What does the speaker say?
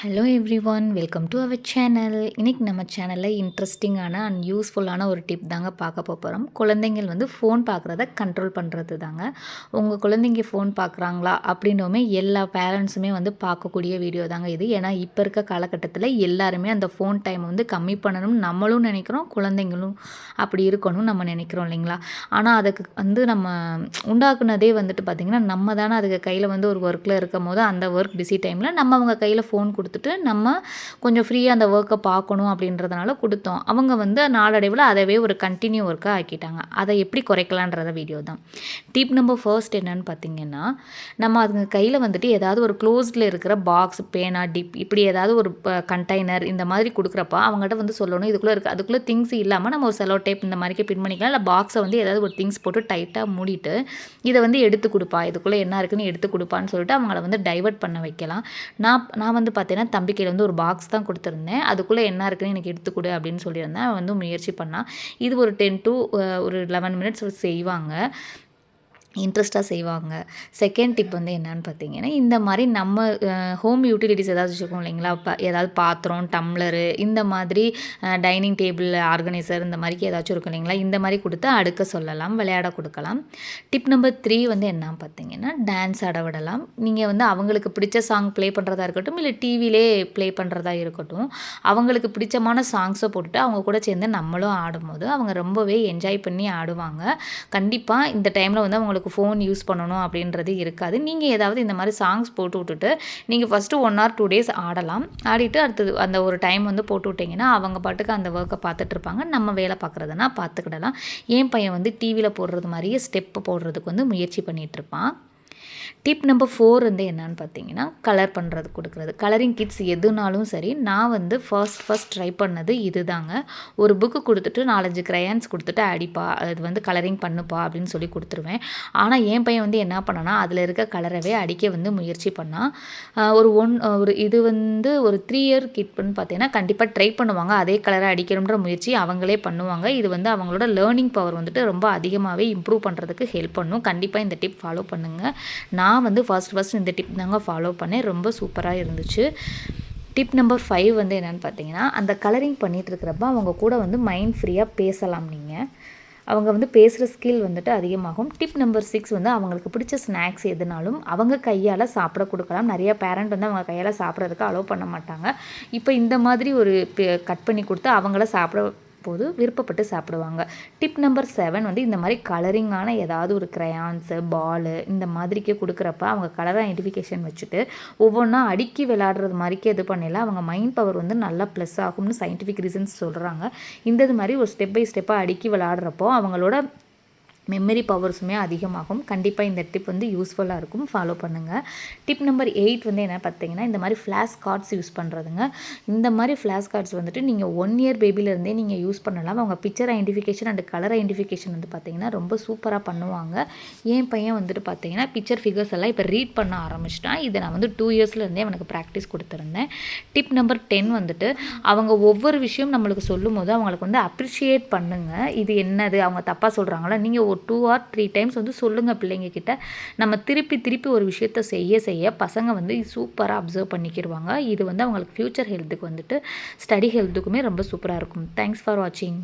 Hello everyone welcome to our channel இன்றைக்கி நம்ம சேனலில் இன்ட்ரெஸ்டிங்கான அண்ட் யூஸ்ஃபுல்லான ஒரு டிப் தாங்க பார்க்க போகிறோம் குழந்தைங்கள் வந்து ஃபோன் பார்க்குறத கண்ட்ரோல் பண்ணுறது தாங்க. உங்கள் குழந்தைங்க ஃபோன் பார்க்குறாங்களா அப்படின்னோமே எல்லா பேரண்ட்ஸுமே வந்து பார்க்கக்கூடிய வீடியோ தாங்க இது. ஏன்னா இப்போ இருக்க காலகட்டத்தில் எல்லாருமே அந்த ஃபோன் டைம் வந்து கம்மி பண்ணணும்னு நம்மளும் நினைக்கிறோம் குழந்தைங்களும் அப்படி இருக்கணும்னு நம்ம நினைக்கிறோம் இல்லைங்களா? ஆனால் அதுக்கு வந்து நம்ம உண்டாக்குனதே வந்துட்டு பார்த்திங்கன்னா நம்ம தானே அதுக்கு கையில் வந்து ஒரு ஒர்க்கில் இருக்கும் போது அந்த ஒர்க் பிஸி டைமில் நம்ம அவங்க கையில் ஃபோன் கொடுத்து கொடுத்துட்டு நம்ம கொஞ்சம் ஃப்ரீயாக அந்த ஒர்க்கை பார்க்கணும் அப்படின்றதுனால கொடுத்தோம். அவங்க வந்து நாளடைவில் அதவே ஒரு கண்டினியூ ஒர்க்காக ஆக்கிட்டாங்க. அதை எப்படி குறைக்கலான்றத வீடியோ தான். டிப் நம்பர் ஃபர்ஸ்ட் என்னன்னு பார்த்தீங்கன்னா நம்ம அதுங்க கையில் வந்துட்டு ஏதாவது ஒரு க்ளோஸ்டில் இருக்கிற பாக்ஸ் பேனா டிப் இப்படி ஏதாவது ஒரு கண்டெய்னர் இந்த மாதிரி கொடுக்குறப்ப அவங்ககிட்ட வந்து சொல்லணும். இதுக்குள்ளே இருக்குது அதுக்குள்ளே திங்ஸ் இல்லாமல் நம்ம ஒரு செலோ டேப் இந்த மாதிரிக்கே பின் பண்ணிக்கலாம். இல்லை பாக்ஸை வந்து ஏதாவது ஒரு திங்ஸ் போட்டு டைட்டாக மூடிட்டு இதை வந்து எடுத்து கொடுப்பா. இதுக்குள்ளே என்ன இருக்குன்னு எடுத்து கொடுப்பான்னு சொல்லிட்டு அவங்கள வந்து டைவர்ட் பண்ண வைக்கலாம். நான் நான் வந்து பார்த்தீங்கன்னா தம்பிக்கையில் வந்து ஒரு பாக்ஸ் தான் கொடுத்துருந்தேன். அதுக்குள்ளே என்ன இருக்குன்னு எனக்கு எடுத்துக்கொடு அப்படின்னு சொல்லியிருந்தேன். அவன் வந்து முயற்சி பண்ணான். இது ஒரு டென் டு ஒரு லெவன் மினிட்ஸ் செய்வாங்க. இன்ட்ரெஸ்ட்டாக செய்வாங்க. செகண்ட் டிப் வந்து என்னன்னு பார்த்தீங்கன்னா இந்த மாதிரி நம்ம ஹோம் யூட்டிலிட்டிஸ் ஏதாவது வச்சுருக்கோம் இல்லைங்களா? இப்போ ஏதாவது பாத்திரம் டம்ளரு இந்த மாதிரி டைனிங் டேபிள் ஆர்கனைசர் இந்த மாதிரிக்கு ஏதாச்சும் இருக்கும் இல்லைங்களா? இந்த மாதிரி கொடுத்து அடுக்க சொல்லலாம் விளையாட கொடுக்கலாம். டிப் நம்பர் த்ரீ வந்து என்ன பார்த்தீங்கன்னா டான்ஸ் ஆட விடலாம் நீங்கள் வந்து அவங்களுக்கு பிடிச்ச சாங் ப்ளே பண்ணுறதா இருக்கட்டும் இல்லை டிவிலே ப்ளே பண்ணுறதா இருக்கட்டும் அவங்களுக்கு பிடிச்சமான சாங்ஸை போட்டுட்டு அவங்க கூட சேர்ந்து நம்மளும் ஆடும்போது அவங்க ரொம்பவே என்ஜாய் பண்ணி ஆடுவாங்க. கண்டிப்பாக இந்த டைமில் வந்து அவங்களுக்கு உங்களுக்கு ஃபோன் யூஸ் பண்ணணும் அப்படின்றது இருக்காது. நீங்கள் ஏதாவது இந்த மாதிரி சாங்ஸ் போட்டு விட்டுட்டு நீங்கள் first one or two days ஆடலாம். ஆடிட்டு அடுத்தது அந்த ஒரு டைம் வந்து போட்டு விட்டிங்கன்னா அவங்க பாட்டுக்கு அந்த ஒர்க்கை பார்த்துட்ருப்பாங்க நம்ம வேலை பார்க்குறதுனா பார்த்துக்கிடலாம். என் பையன் வந்து டிவியில் போடுறது மாதிரியே ஸ்டெப்பு போடுறதுக்கு வந்து முயற்சி பண்ணிகிட்ருப்பான் டிப் நம்பர் ஃபோர் வந்து என்னன்னு பார்த்தீங்கன்னா கலர் பண்ணுறது கொடுக்குறது. கலரிங் கிட்ஸ் எதுனாலும் சரி நான் வந்து ஃபர்ஸ்ட் ஃபர்ஸ்ட் ட்ரை பண்ணது இது தாங்க ஒரு புக்கு கொடுத்துட்டு நாலஞ்சு க்ரையான்ஸ் கொடுத்துட்டு அடிப்பா அது வந்து கலரிங் பண்ணுப்பா அப்படின்னு சொல்லி கொடுத்துருவேன். ஆனால் என் பையன் வந்து என்ன பண்ணனா அதில் இருக்க கலரவே அடிக்க வந்து முயற்சி பண்ணால் ஒரு ஒன் ஒரு இது வந்து ஒரு த்ரீ இயர் கிட்னு பார்த்தீங்கன்னா கண்டிப்பாக ட்ரை பண்ணுவாங்க. அதே கலரை அடிக்கணுன்ற முயற்சி அவங்களே பண்ணுவாங்க. இது வந்து அவங்களோட லேர்னிங் பவர் வந்துட்டு ரொம்ப அதிகமாகவே இம்ப்ரூவ் பண்ணுறதுக்கு ஹெல்ப் பண்ணும். கண்டிப்பாக இந்த டிப் ஃபாலோ பண்ணுங்கள் நான் வந்து ஃபஸ்ட் ஃபஸ்ட் இந்த டிப் தாங்க ஃபாலோ பண்ணேன். ரொம்ப சூப்பராக இருந்துச்சு. டிப் நம்பர் ஃபைவ் வந்து என்னென்னு பார்த்தீங்கன்னா அந்த கலரிங் பண்ணிகிட்டு இருக்கிறப்ப அவங்க கூட வந்து மைண்ட் ஃப்ரீயாக பேசலாம் நீங்கள் அவங்க வந்து பேசுகிற ஸ்கில் வந்துட்டு அதிகமாகும். டிப் நம்பர் சிக்ஸ் வந்து அவங்களுக்கு பிடிச்ச ஸ்நாக்ஸ் எதுனாலும் அவங்க கையால் சாப்பிட கொடுக்கலாம். நிறைய பேரண்ட் வந்து அவங்க கையால் சாப்பிட்றதுக்கு அலோவ் பண்ண மாட்டாங்க. இப்போ இந்த மாதிரி ஒரு கட் பண்ணி கொடுத்து அவங்கள சாப்பிட போது விருப்பப்பட்டு சாப்பிடுவாங்க. டிப் நம்பர் செவன் வந்து இந்த மாதிரி கலரிங்கான ஏதாவது ஒரு க்ரையான்ஸு பாலு இந்த மாதிரிக்கே கொடுக்குறப்ப அவங்க கலர் ஐடென்டிஃபிகேஷன் வச்சுட்டு ஒவ்வொன்றா அடுக்கி விளாடுறது மாதிரிக்கே இது பண்ணல அவங்க மைண்ட் பவர் வந்து நல்லா ப்ளஸ் ஆகும்னு சயின்டிஃபிக் ரீசன்ஸ் சொல்கிறாங்க இந்த இது மாதிரி ஒரு ஸ்டெப் பை ஸ்டெப்பாக அடுக்கி விளாடுறப்போ அவங்களோட மெமரி பவர்ஸுமே அதிகமாகும். கண்டிப்பாக இந்த டிப் வந்து யூஸ்ஃபுல்லாக இருக்கும். ஃபாலோ பண்ணுங்கள் டிப் நம்பர் எயிட் வந்து என்ன பார்த்தீங்கன்னா இந்த மாதிரி ஃப்ளாஷ் கார்ட்ஸ் யூஸ் பண்ணுறதுங்க இந்த மாதிரி ஃப்ளாஷ் கார்ட்ஸ் வந்துட்டு நீங்கள் ஒன் இயர் பேபிலேருந்தே நீங்கள் யூஸ் பண்ணலாம். அவங்க picture identification and colour identification வந்து பார்த்தீங்கன்னா ரொம்ப சூப்பராக பண்ணுவாங்க. என் பையன் வந்துட்டு பார்த்தீங்கன்னா பிக்சர் ஃபிகர்ஸ் எல்லாம் இப்போ ரீட் பண்ண ஆரம்பிச்சிட்டான். இதை நான் வந்து டூ இயர்ஸ்லேருந்தே அவனுக்கு ப்ராக்டிஸ் கொடுத்துருந்தேன். டிப் நம்பர் டென் வந்துட்டு அவங்க ஒவ்வொரு விஷயம் நம்மளுக்கு சொல்லும் போது அவங்களுக்கு வந்து அப்ரிஷியேட் பண்ணுங்கள் இது என்னது? அவங்க தப்பாக சொல்கிறாங்களா நீங்கள் ஒரு டூ ஆர் த்ரீ டைம்ஸ் வந்து சொல்லுங்கள் பிள்ளைங்கக்கிட்ட நம்ம திருப்பி திருப்பி ஒரு விஷயத்த செய்ய செய்ய பசங்க வந்து சூப்பராக அப்சர்வ் பண்ணிக்கிடுவாங்க இது வந்து அவங்களுக்கு ஃப்யூச்சர் ஹெல்த்துக்கு வந்துட்டு ஸ்டடி ஹெல்த்துக்குமே ரொம்ப சூப்பராக இருக்கும். தேங்க்ஸ் ஃபார் வாட்சிங்